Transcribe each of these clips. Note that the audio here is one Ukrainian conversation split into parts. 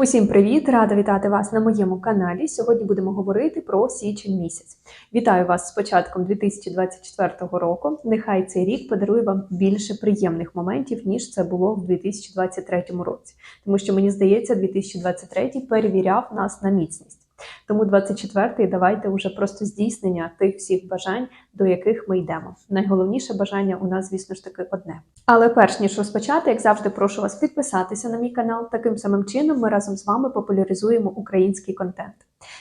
Усім привіт! Рада вітати вас на моєму каналі. Сьогодні будемо говорити про січень місяць. Вітаю вас з початком 2024 року. Нехай цей рік подарує вам більше приємних моментів, ніж це було в 2023 році. Тому що мені здається, 2023 перевіряв нас на міцність. Тому 24-й давайте вже просто здійснення тих всіх бажань, до яких ми йдемо. Найголовніше бажання у нас, звісно ж таки, одне. Але перш ніж розпочати, як завжди, прошу вас підписатися на мій канал. Таким самим чином ми разом з вами популяризуємо український контент.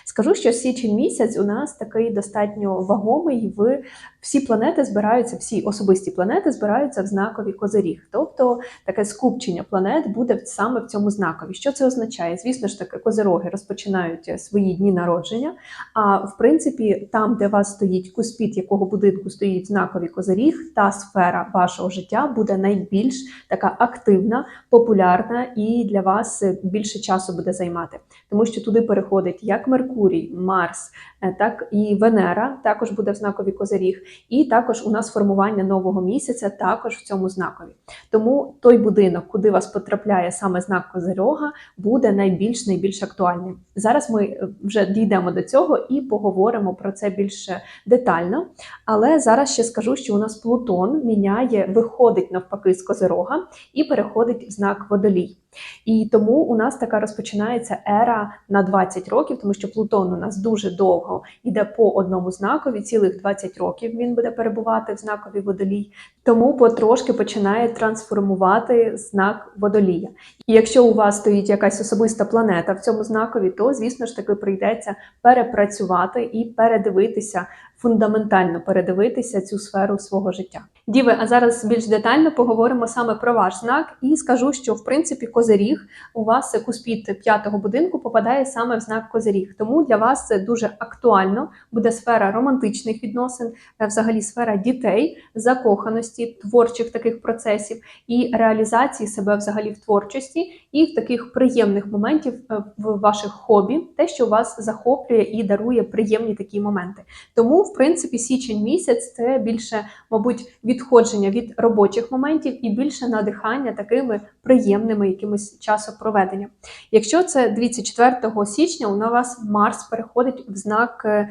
Скажу, що січень місяць у нас такий достатньо вагомий. В всі планети збираються, всі особисті планети збираються в знакові козиріг. Тобто таке скупчення планет буде саме в цьому знакові. Що це означає? Звісно ж таки, козироги розпочинають свої дні народження. А в принципі, там, де вас стоїть куспіт, якого будинку стоїть знаковий козиріг, та сфера вашого життя буде найбільш така активна, популярна і для вас більше часу буде займати, тому що туди переходить як Меркурій, Марс, е, так і Венера, також буде в знакові козиріг, і також у нас формування нового місяця також в цьому знакові. Тому той будинок, куди вас потрапляє саме знак Козирога, буде найбільш найбільш актуальним. Зараз ми е, вже дійдемо до цього і поговоримо про це більш детально. Але зараз ще скажу, що у нас Плутон міняє, виходить навпаки з Козирога і переходить в знак Водолій. І тому у нас така розпочинається ера на 20 років, тому що Плутон у нас дуже довго йде по одному знакові, цілих 20 років він буде перебувати в знакові водолій. Тому потрошки починає трансформувати знак водолія. І якщо у вас стоїть якась особиста планета в цьому знакові, то звісно ж таки прийдеться перепрацювати і передивитися. Фундаментально передивитися цю сферу свого життя. Діви, а зараз більш детально поговоримо саме про ваш знак і скажу, що в принципі козиріг у вас куспіт п'ятого будинку попадає саме в знак козиріг. Тому для вас це дуже актуально буде сфера романтичних відносин, е, взагалі сфера дітей, закоханості, творчих таких процесів і реалізації себе взагалі в творчості і в таких приємних моментів е, в ваших хобі, те, що вас захоплює і дарує приємні такі моменти. Тому, в принципі, січень місяць це більше, мабуть, відходження від робочих моментів і більше надихання такими приємними якимось часопроведенням. Якщо це 24 січня, у вас Марс переходить в знак е,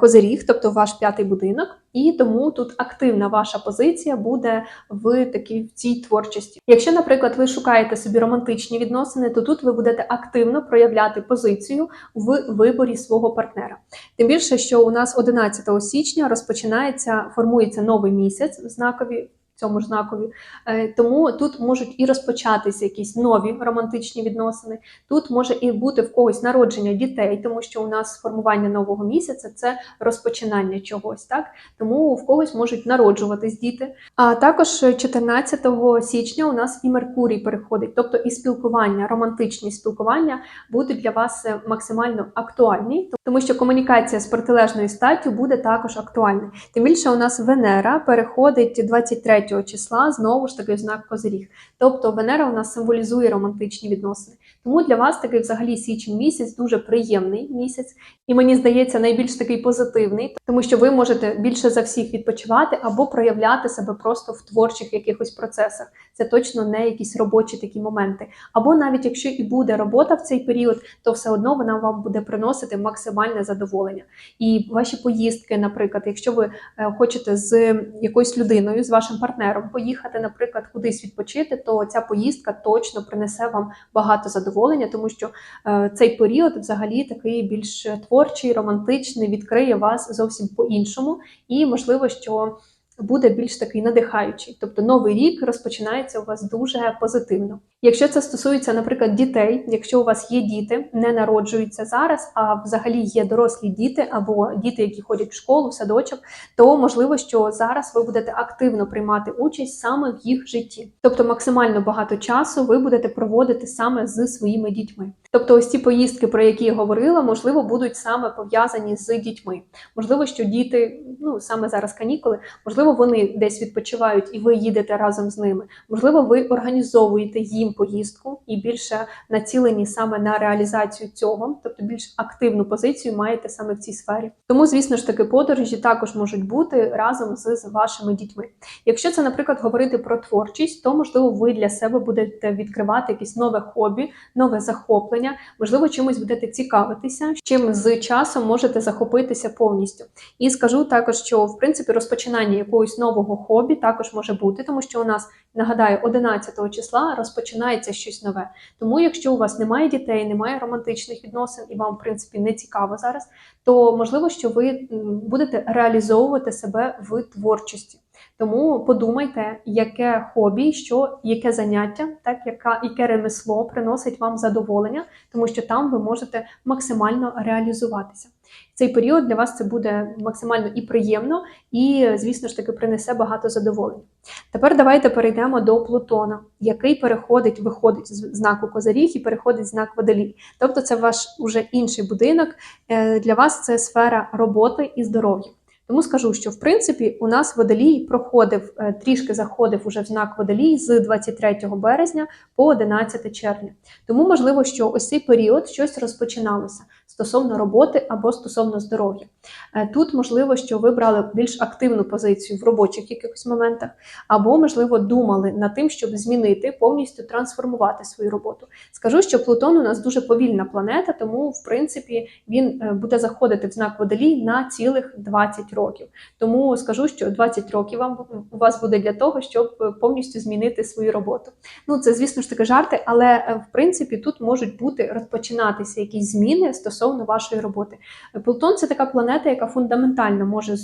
Козиріг, тобто ваш п'ятий будинок, і тому тут активна ваша позиція буде в такій в цій творчості. Якщо, наприклад, ви шукаєте собі романтичні відносини, то тут ви будете активно проявляти позицію в виборі свого партнера. Тим більше, що у нас 11 січня розпочинається, формується новий місяць в знакові. Цьому ж знакові, Е, тому тут можуть і розпочатися якісь нові романтичні відносини. Тут може і бути в когось народження дітей, тому що у нас формування нового місяця це розпочинання чогось, так тому в когось можуть народжуватись діти. А також 14 січня у нас і Меркурій переходить, тобто і спілкування, романтичні спілкування будуть для вас е, максимально актуальні, тому що комунікація з протилежною статтю буде також актуальна. Тим більше у нас Венера переходить 23 числа знову ж таки знак Козиріг. Тобто Венера у нас символізує романтичні відносини. Тому для вас такий взагалі січень місяць дуже приємний місяць, і мені здається, найбільш такий позитивний, тому що ви можете більше за всіх відпочивати або проявляти себе просто в творчих якихось процесах. Це точно не якісь робочі такі моменти. Або навіть якщо і буде робота в цей період, то все одно вона вам буде приносити максимальне задоволення. І ваші поїздки, наприклад, якщо ви е, хочете з якоюсь людиною, з вашим партнером поїхати, наприклад, кудись відпочити, то ця поїздка точно принесе вам багато задоволення, тому що е, цей період взагалі такий більш творчий, романтичний, відкриє вас зовсім по-іншому, і можливо, що буде більш такий надихаючий. Тобто новий рік розпочинається у вас дуже позитивно. Якщо це стосується, наприклад, дітей, якщо у вас є діти, не народжуються зараз, а взагалі є дорослі діти або діти, які ходять в школу, в садочок, то можливо, що зараз ви будете активно приймати участь саме в їх житті. Тобто максимально багато часу ви будете проводити саме з своїми дітьми. Тобто, ось ці поїздки, про які я говорила, можливо, будуть саме пов'язані з дітьми. Можливо, що діти, ну саме зараз канікули, можливо, вони десь відпочивають і ви їдете разом з ними. Можливо, ви організовуєте їм поїздку і більше націлені саме на реалізацію цього, тобто більш активну позицію маєте саме в цій сфері. Тому, звісно ж таки, подорожі також можуть бути разом з, вашими дітьми. Якщо це, наприклад, говорити про творчість, то можливо ви для себе будете відкривати якесь нове хобі, нове захоплення, можливо, чимось будете цікавитися, чим з часом можете захопитися повністю. І скажу також, що в принципі розпочинання якогось нового хобі також може бути, тому що у нас нагадаю, 11 числа розпочинається щось нове. Тому, якщо у вас немає дітей, немає романтичних відносин, і вам в принципі не цікаво зараз, то можливо, що ви будете реалізовувати себе в творчості. Тому подумайте, яке хобі, що яке заняття, так яка яке ремесло приносить вам задоволення, тому що там ви можете максимально реалізуватися. Цей період для вас це буде максимально і приємно, і, звісно ж таки, принесе багато задоволення. Тепер давайте перейдемо до Плутона, який переходить, виходить з знаку Козаріг і переходить в знак Водолій. Тобто, це ваш уже інший будинок. Е, Для вас це сфера роботи і здоров'я. Тому скажу, що в принципі у нас водолій проходив е, трішки заходив уже в знак водолій з 23 березня по 11 червня. Тому можливо, що ось цей період щось розпочиналося стосовно роботи або стосовно здоров'я. Е, Тут можливо, що ви брали більш активну позицію в робочих якихось моментах, або можливо думали над тим, щоб змінити повністю трансформувати свою роботу. Скажу, що Плутон у нас дуже повільна планета, тому в принципі він е, буде заходити в знак водолій на цілих 20 років. Тому скажу, що 20 років вам у вас буде для того, щоб повністю змінити свою роботу. Ну це звісно ж таки жарти, але е, в принципі тут можуть бути розпочинатися якісь зміни стосовно вашої роботи. Плутон це така планета, яка фундаментально може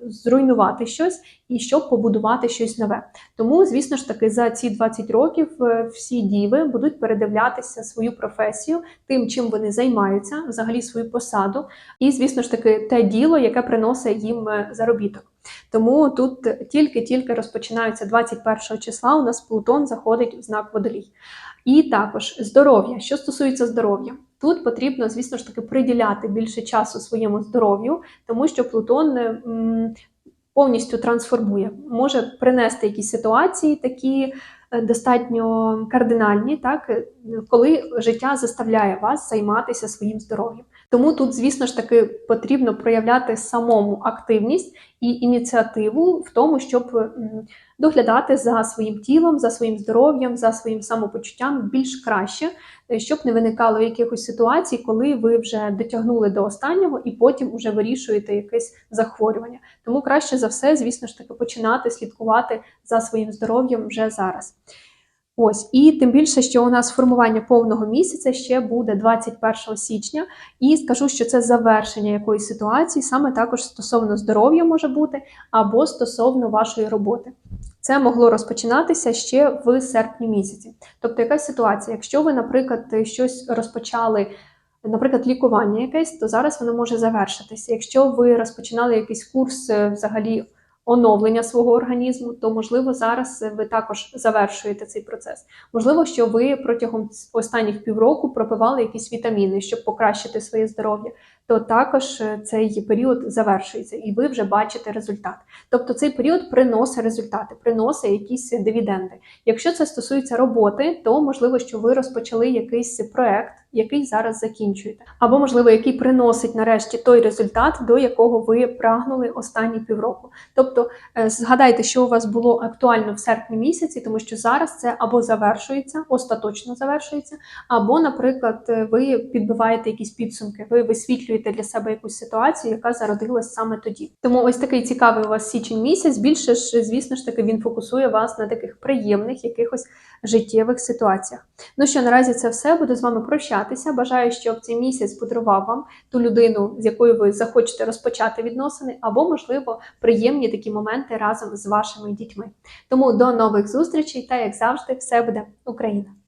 зруйнувати щось і щоб побудувати щось нове. Тому, звісно ж таки, за ці 20 років е, всі діви будуть передивлятися свою професію, тим, чим вони займаються, взагалі свою посаду, і, звісно ж таки, те діло, яке приносить їм е, заробіток. Тому тут тільки-тільки розпочинаються 21 числа. У нас Плутон заходить в знак водолій. І також здоров'я. Що стосується здоров'я, тут потрібно, звісно ж таки, приділяти більше часу своєму здоров'ю, тому що Плутон е, повністю трансформує, може принести якісь ситуації такі е, достатньо кардинальні, так е, коли життя заставляє вас займатися своїм здоров'ям. Тому тут, звісно ж таки, потрібно проявляти самому активність і ініціативу в тому, щоб доглядати за своїм тілом, за своїм здоров'ям, за своїм самопочуттям більш краще, е, щоб не виникало якихось ситуацій, коли ви вже дотягнули до останнього і потім вже вирішуєте якесь захворювання. Тому краще за все, звісно ж таки, починати слідкувати за своїм здоров'ям вже зараз. Ось, і тим більше, що у нас формування повного місяця ще буде 21 січня, і скажу, що це завершення якоїсь ситуації, саме також стосовно здоров'я може бути, або стосовно вашої роботи. Це могло розпочинатися ще в серпні місяці. Тобто, якась ситуація, якщо ви, наприклад, щось розпочали. Наприклад, лікування якесь, то зараз воно може завершитися. Якщо ви розпочинали якийсь курс е, взагалі оновлення свого організму, то можливо зараз ви також завершуєте цей процес. Можливо, що ви протягом останніх півроку пропивали якісь вітаміни, щоб покращити своє здоров'я, то також е, цей період завершується, і ви вже бачите результат. Тобто цей період приносить результати, приносить якісь дивіденди. Якщо це стосується роботи, то можливо, що ви розпочали якийсь проект, який зараз закінчуєте, або можливо, який приносить нарешті той результат, до якого ви прагнули останні півроку. Тобто е, згадайте, що у вас було актуально в серпні місяці, тому що зараз це або завершується, остаточно завершується, або, наприклад, е, ви підбиваєте якісь підсумки, ви висвітлюєте для себе якусь ситуацію, яка зародилась саме тоді. Тому ось такий цікавий у вас січень місяць. Більше ж, звісно ж таки, він фокусує вас на таких приємних якихось життєвих ситуаціях. Ну що, наразі це все. Буду з вами прощатися. Бажаю, щоб цей місяць подарував вам ту людину, з якою ви захочете розпочати відносини, або, можливо, приємні такі моменти разом з вашими дітьми. Тому до нових зустрічей та як завжди, все буде Україна!